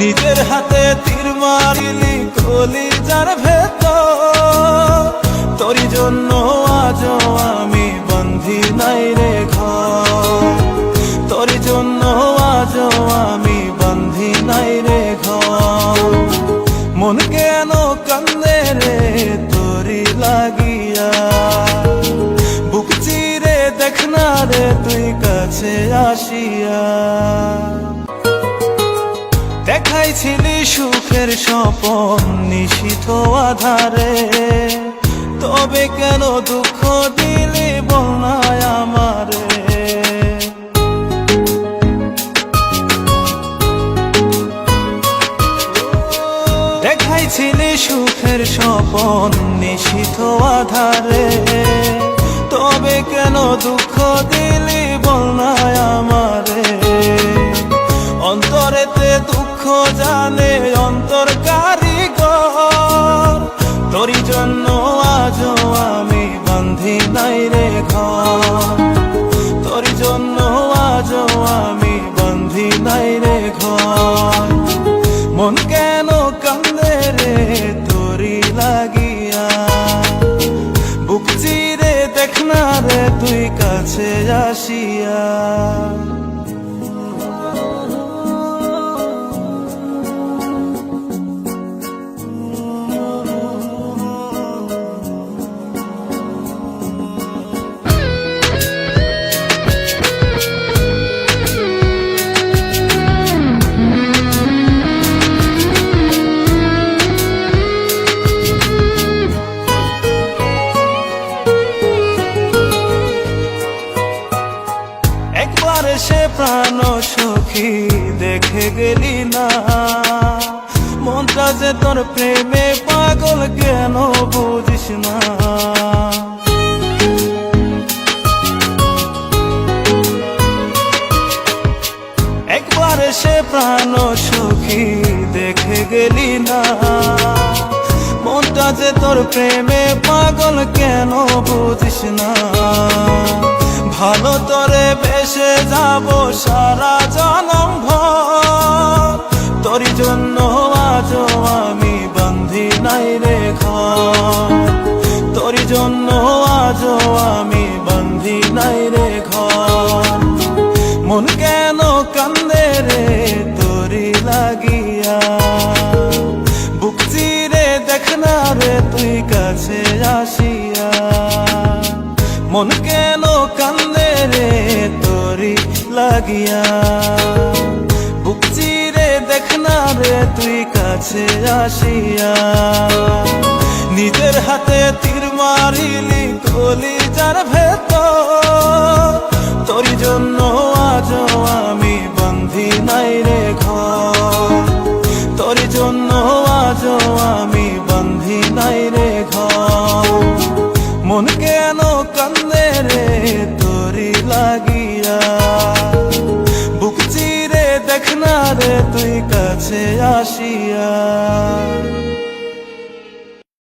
নিজের হাতে তীর মারিলি কলি যার ভেতর। তোরই জন্য আজ আমি বন্ধি নাই রে ঘর। তোর জন্য আজ আমি বন্ধি নাই রে ঘর। মন কেন কান্দে রে তোরি লাগিয়া? বুক চিরে দেখ না রে তুই কাছে আসিয়া। দেখাইছিলি সুখের স্বপন নিশিত আধারে। তবে কেন দুঃখ দিলি বলনায় আমারে? দেখাইছিলি সুখের স্বপন নিশিত আধারে। তবে কেন দুঃখ দিলি জানে অন্তর কারিগর তোরই জন্য আজ আমি বান্ধি নাই রে ঘর। তোরই জন্য আজ আমি বান্ধি নাই রে মন কেন কান্দে রে তোরি লাগিয়া? বুক চিরে দেখ না রে তুই কাছে আসিয়া। সে প্রাণ সখী দেখে গেলি না। মনটা যে তোর প্রেমে পাগল কেন বুঝিস না। একবার সে প্রাণ সখী দেখে গেলি না। মনটা যে তোর প্রেমে পাগল কেন বুঝিস না। ভালো তরে বেসে যাব সারা লাগিয়া। বুক চিরে দেখ না রে তুই কাছে আসিয়া। নিজের হাতে তীর মারিলি কলি তুই কাছে আসিয়া